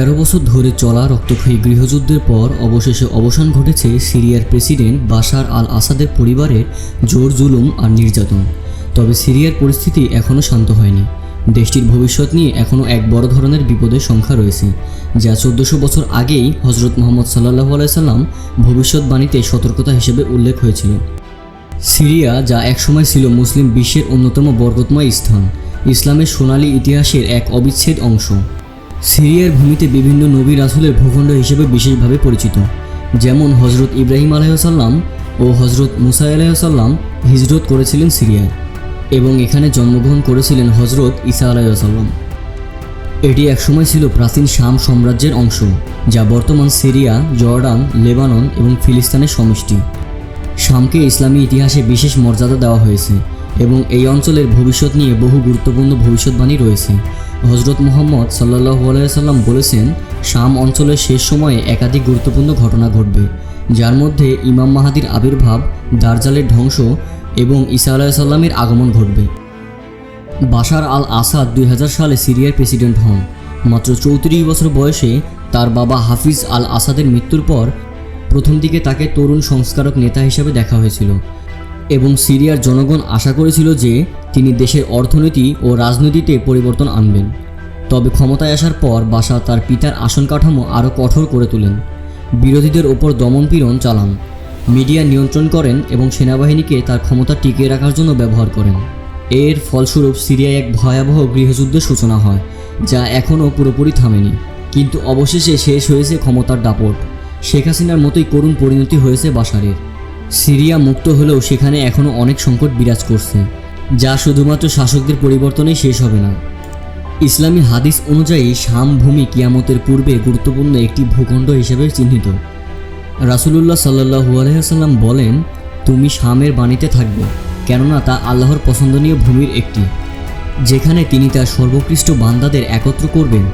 তেরো বছর ধরে চলা রক্তক্ষয়ী গৃহযুদ্ধের পর অবশেষে অবসান ঘটেছে সিরিয়ার প্রেসিডেন্ট বাশার আল আসাদের পরিবারের জোর জুলুম আর নির্যাতন। তবে সিরিয়ার পরিস্থিতি এখনও শান্ত হয়নি। দেশটির ভবিষ্যৎ নিয়ে এখনও এক বড় ধরনের বিপদের সংখ্যা রয়েছে, যা চোদ্দশো বছর আগেই হজরত মোহাম্মদ সাল্লাহ আলাইসাল্লাম ভবিষ্যৎবাণীতে সতর্কতা হিসেবে উল্লেখ হয়েছিল সিরিয়া, যা একসময় ছিল মুসলিম বিশ্বের অন্যতম বরকতময় স্থান, ইসলামের সোনালী ইতিহাসের এক অবিচ্ছেদ অংশ। সিরিয়ার ভূমিতে বিভিন্ন নবী রাসুলের ভূখণ্ড হিসেবে বিশেষভাবে পরিচিত, যেমন হজরত ইব্রাহিম আলাইসাল্লাম ও হজরত মুসা আলাইসাল্লাম হিজরত করেছিলেন সিরিয়ায় এবং এখানে জন্মগ্রহণ করেছিলেন হজরত ঈসা আলাইসাল্লাম এটি একসময় ছিল প্রাচীন শাম সাম্রাজ্যের অংশ, যা বর্তমান সিরিয়া, জর্ডান, লেবানন এবং ফিলিস্তানের সমষ্টি। শামকে ইসলামী ইতিহাসে বিশেষ মর্যাদা দেওয়া হয়েছে এবং এই অঞ্চলের ভবিষ্যৎ নিয়ে বহু গুরুত্বপূর্ণ ভবিষ্যৎবাণী রয়েছে। হজরত মোহাম্মদ সাল্লাহ আলাইসাল্লাম বলেছেন, শাম অঞ্চলের শেষ সময়ে একাধিক গুরুত্বপূর্ণ ঘটনা ঘটবে, যার মধ্যে ইমাম মাহাদির আবির্ভাব, দার্জালের ধ্বংস এবং ঈসা আলাইসাল্লামের আগমন ঘটবে। বাশার আল আসাদ দুই হাজার সালে সিরিয়ার প্রেসিডেন্ট হন, মাত্র চৌত্রিশ বছর বয়সে তার বাবা হাফিজ আল আসাদের মৃত্যুর পর প্রথম দিকে তাকে তরুণ সংস্কারক নেতা হিসেবে দেখা হয়েছিল। এবং সিরিয়ার জনগণ আশা করেছিল যে তিনি দেশের অর্থনীতি ও রাজনীতিতে পরিবর্তন আনবেন। তবে ক্ষমতায় আসার পর বাসা তার পিতার আসন কাঠামো আরও কঠোর করে তোলেন। বিরোধীদের ওপর দমনপীড়ন চালান। মিডিয়া নিয়ন্ত্রণ করেন এবং সেনাবাহিনীকে তার ক্ষমতা টিকিয়ে রাখার জন্য ব্যবহার করেন। এর ফলস্বরূপ সিরিয়ায় এক ভয়াবহ গৃহযুদ্ধের সূচনা হয়, যা এখনও পুরোপুরি থামেনি। কিন্তু অবশেষে শেষ হয়েছে ক্ষমতার দাপট। শেখ হাসিনার মতোই করুণ পরিণতি হয়েছে বাসারের সিরিয়া মুক্ত হলেও সেখানে এখনও অনেক সংকট বিরাজ করছে, যা শুধুমাত্র শাসকদের পরিবর্তনেই শেষ হবে না। ইসলামী হাদিস অনুযায়ী শাম ভূমি কিয়ামতের পূর্বে গুরুত্বপূর্ণ একটি ভূখণ্ড হিসেবে চিহ্নিত। রাসুলুল্লাহ সাল্লাহু আলহাম বলেন, তুমি শামের বাণীতে থাকবে, কেননা তা আল্লাহর পছন্দনীয় ভূমির একটি, যেখানে তিনি তার সর্বোৎকৃষ্ট বান্দাদের একত্র করবেন।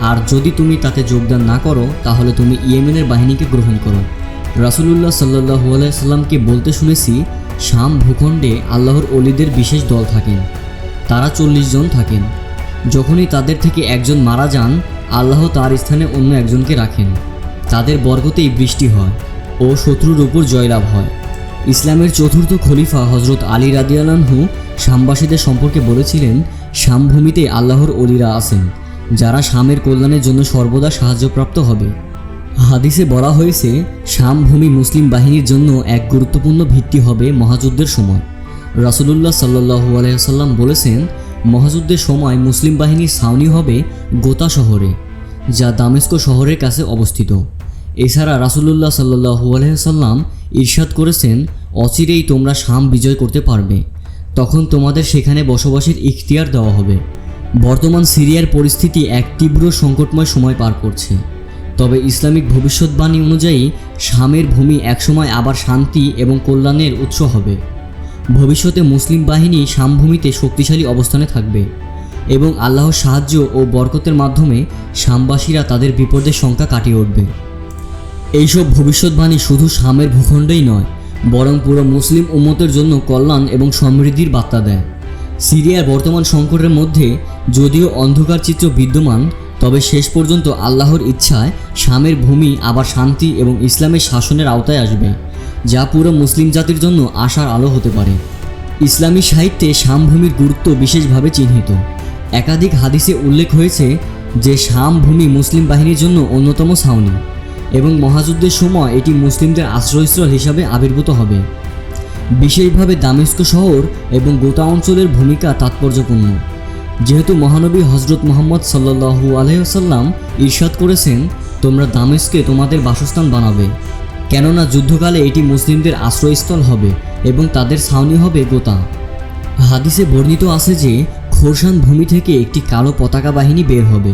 আর যদি তুমি তাতে যোগদান না করো, তাহলে তুমি ইয়েমেনের বাহিনীকে গ্রহণ করো। রাসুলুল্লাহ সাল্লাহু আলাইসাল্লামকে বলতে শুনেছি, শাম ভূখণ্ডে আল্লাহর অলিদের বিশেষ দল থাকেন। তারা চল্লিশ জন থাকেন। যখনই তাদের থেকে একজন মারা যান, আল্লাহ তার স্থানে অন্য একজনকে রাখেন। তাদের বর্গতেই বৃষ্টি হয় ও শত্রুর উপর জয়লাভ হয়। ইসলামের চতুর্থ খলিফা হজরত আলী রাদিয়ালানহু শামবাসীদের সম্পর্কে বলেছিলেন শামভূমিতে আল্লাহর অলিরা আছেন, যারা শামের কল্যাণের জন্য সর্বদা সাহায্যপ্রাপ্ত হবে। হাদিসে বলা হয়েছে শামভূমি মুসলিম বাহিনীর জন্য এক গুরুত্বপূর্ণ ভিত্তি হবে মহাযুদ্ধের সময়। রাসুলুল্লাহ সাল্লু আলাইসাল্লাম বলেছেন, মহাযুদ্ধের সময় মুসলিম বাহিনীর ছাউনি হবে গোতা শহরে, যা দামেস্কো শহরের কাছে অবস্থিত। এছাড়া রাসুলুল্লাহ সাল্লু আলাইসাল্লাম ঈর্ষাদ করেছেন, অচিরেই তোমরা শাম বিজয় করতে পারবে। তখন তোমাদের সেখানে বসবাসের ইখতিয়ার দেওয়া হবে। বর্তমান সিরিয়ার পরিস্থিতি এক তীব্র সংকটময় সময় পার করছে। তবে ইসলামিক ভবিষ্যৎবাণী অনুযায়ী শামের ভূমি একসময় আবার শান্তি এবং কল্যাণের উৎস হবে। ভবিষ্যতে মুসলিম বাহিনী শামভূমিতে শক্তিশালী অবস্থানে থাকবে এবং আল্লাহর সাহায্য ও বরকতের মাধ্যমে শামবাসীরা তাদের বিপদের সংখ্যা কাটিয়ে উঠবে। এইসব ভবিষ্যৎবাণী শুধু শামের ভূখণ্ডেই নয়, বরং পুরো মুসলিম উম্মতের জন্য কল্যাণ এবং সমৃদ্ধির বার্তা দেয়। সিরিয়ার বর্তমান সংকটের মধ্যে যদিও অন্ধকার চিত্র বিদ্যমান তবে শেষ পর্যন্ত আল্লাহর ইচ্ছায় শামের ভূমি আবার শান্তি এবং ইসলামের শাসনের আওতায় আসবে, যা পুরো মুসলিম জাতির জন্য আশার আলো হতে পারে। ইসলামী সাহিত্যে শামভূমির গুরুত্ব বিশেষভাবে চিহ্নিত। একাধিক হাদিসে উল্লেখ হয়েছে যে শাম ভূমি মুসলিম বাহিনীর জন্য অন্যতম ছাউনি এবং মহাযুদ্ধের সময় এটি মুসলিমদের আশ্রয়স্থল হিসাবে আবির্ভূত হবে। বিশেষভাবে দামেস্ক শহর এবং গোতা অঞ্চলের ভূমিকা তাৎপর্যপূর্ণ। যেহেতু মহানবী হজরত মোহাম্মদ সাল্লাহু আলহ্লাম ঈর্ষাদ করেছেন, তোমরা দামেস্কে তোমাদের বাসস্থান বানাবে। কেননা যুদ্ধকালে এটি মুসলিমদের আশ্রয়স্থল হবে এবং তাদের ছাউনি হবে গোতা। হাদিসে বর্ণিত আছে যে খোরসান ভূমি থেকে একটি কালো পতাকা বাহিনী বের হবে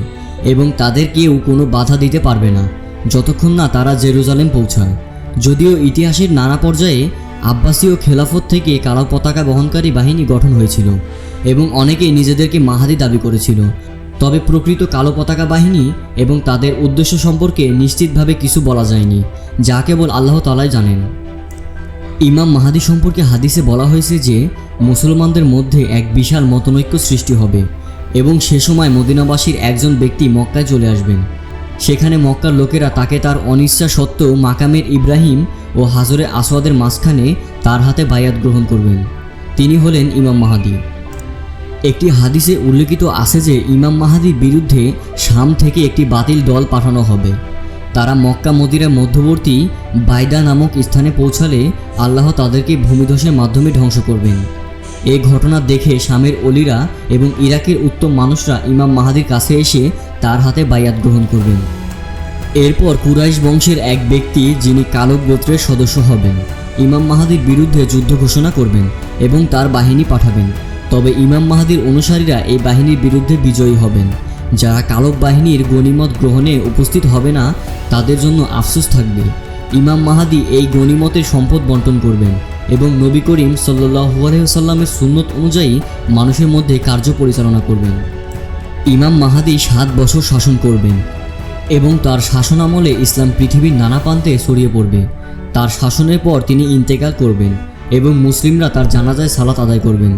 এবং তাদের কেউ কোনো বাধা দিতে পারবে না, যতক্ষণ না তারা জেরুজালেম পৌঁছায়। যদিও ইতিহাসের নানা পর্যায়ে আব্বাসীয় খেলাফত থেকে কালো পতাকা বহনকারী বাহিনী গঠন হয়েছিল এবং অনেকেই নিজেদেরকে মাহাদি দাবি করেছিল। তবে প্রকৃত কালো পতাকা বাহিনী এবং তাদের উদ্দেশ্য সম্পর্কে নিশ্চিতভাবে কিছু বলা যায়নি, যা কেবল আল্লাহ তালাই জানেন। ইমাম মাহাদি সম্পর্কে হাদিসে বলা হয়েছে যে, মুসলমানদের মধ্যে এক বিশাল মতনৈক্য সৃষ্টি হবে এবং সে সময় মদিনাবাসীর একজন ব্যক্তি মক্কায় চলে আসবেন। সেখানে মক্কার লোকেরা তাকে তার অনিচ্ছা সত্ত্বেও মাকামের ইব্রাহিম ও হাজরে আসওয়াদের মাঝখানে তার হাতে বায়াত গ্রহণ করবেন। তিনি হলেন ইমাম মাহাদি। একটি হাদিসে উল্লেখিত আছে যে, ইমাম মাহাদির বিরুদ্ধে শাম থেকে একটি বাতিল দল পাঠানো হবে। তারা মক্কা মদিরা মধ্যবর্তী বাইদা নামক স্থানে পৌঁছালে আল্লাহ তাদেরকে ভূমিধসের মাধ্যমে ধ্বংস করবেন। এই ঘটনা দেখে শামের অলিরা এবং ইরাকের উত্তম মানুষরা ইমাম মাহাদির কাছে এসে তার হাতে বায়াত গ্রহণ করবেন। এরপর কুরাইশ বংশের এক ব্যক্তি যিনি কালক গোত্রের সদস্য হবেন, ইমাম মাহাদির বিরুদ্ধে যুদ্ধ ঘোষণা করবেন এবং তার বাহিনী পাঠাবেন। তবে ইমাম মাহাদির অনুসারীরা এই বাহিনীর বিরুদ্ধে বিজয়ী হবেন। যারা কালক বাহিনীর গণিমত গ্রহণে উপস্থিত হবে না, তাদের জন্য আফসোস থাকবে। ইমাম মাহাদি এই গণিমতের সম্পদ বন্টন করবেন। এবং নবী করিম সাল্লু আলহিহাল্লামের সুন্নত অনুযায়ী মানুষের মধ্যে কার্য পরিচালনা করবেন। ইমাম মাহাদি সাত বছর শাসন করবেন এবং তার শাসন আমলে ইসলাম পৃথিবীর নানা প্রান্তে ছড়িয়ে পড়বে। তার শাসনের পর তিনি ইন্তেকাল করবেন এবং মুসলিমরা তার জানাজায় সালাত আদায় করবেন।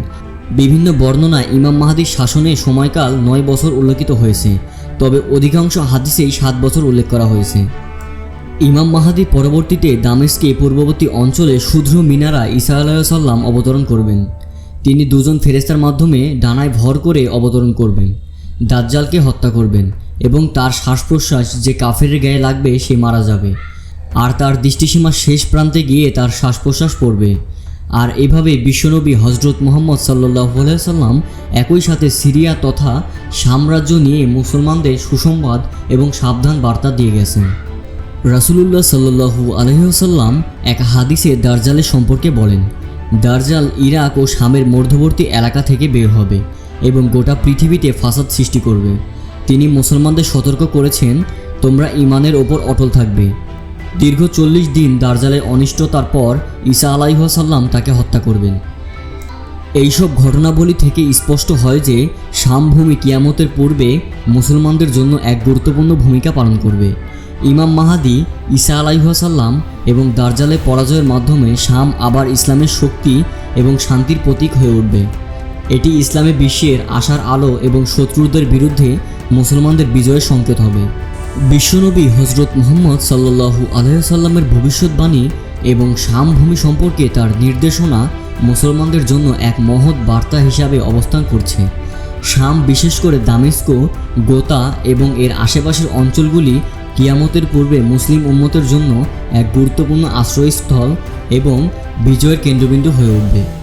বিভিন্ন বর্ণনায় ইমাম মাহাদির শাসনের সময়কাল নয় বছর উল্লেখিত হয়েছে, তবে অধিকাংশ হাদিসেই সাত বছর উল্লেখ করা হয়েছে। ইমাম মাহাদি পরবর্তীতে দামেস্কে পূর্ববর্তী অঞ্চলে শুদ্র মিনারা ঈসা আলাইসাল্লাম অবতরণ করবেন। তিনি দুজন ফেরেস্তার মাধ্যমে ডানায় ভর করে অবতরণ করবেন, দাজ্জালকে হত্যা করবেন এবং তার শ্বাস প্রশ্বাস যে কাফের গায়ে লাগবে সে মারা যাবে। আর তার দৃষ্টিসীমার শেষ প্রান্তে গিয়ে তার শ্বাস প্রশ্বাস পড়বে। আর এভাবে বিশ্বনবী হজরত মোহাম্মদ সাল্লাহ সাল্লাম একই সাথে সিরিয়া তথা সাম্রাজ্য নিয়ে মুসলমানদের সুসংবাদ এবং সাবধান বার্তা দিয়ে গেছেন। রাসুলুল্লাহ সাল্লু আলহিহসাল্লাম এক হাদিসে দার্জালের সম্পর্কে বলেন, দার্জাল ইরাক ও শামের মধ্যবর্তী এলাকা থেকে বের হবে এবং গোটা পৃথিবীতে ফাসাদ সৃষ্টি করবে। তিনি মুসলমানদের সতর্ক করেছেন, তোমরা ইমানের ওপর অটল থাকবে। দীর্ঘ চল্লিশ দিন দার্জালের অনিষ্টতার পর ঈসা আলাইহাসাল্লাম তাকে হত্যা করবেন। এইসব ঘটনাবলী থেকে স্পষ্ট হয় যে শামভূমি কিয়ামতের পূর্বে মুসলমানদের জন্য এক গুরুত্বপূর্ণ ভূমিকা পালন করবে। ইমাম মাহাদি ঈসা আলাইহাসাল্লাম এবং দার্জালের পরাজয়ের মাধ্যমে শাম আবার ইসলামের শক্তি এবং শান্তির প্রতীক হয়ে উঠবে। এটি ইসলামে বিশ্বের আশার আলো এবং শত্রুদের বিরুদ্ধে মুসলমানদের বিজয়ের সংকেত হবে। বিশ্বনবী হজরত মোহাম্মদ সাল্লু আলহামের ভবিষ্যৎবাণী এবং শামভূমি সম্পর্কে তার নির্দেশনা মুসলমানদের জন্য এক মহৎ বার্তা হিসাবে অবস্থান করছে। শাম বিশেষ করে দামেস্কো, গোতা এবং এর আশেপাশের অঞ্চলগুলি কিয়ামতের পূর্বে মুসলিম উম্মতের জন্য এক গুরুত্বপূর্ণ আশ্রয়স্থল এবং বিজয়ের কেন্দ্রবিন্দু হয়ে উঠবে।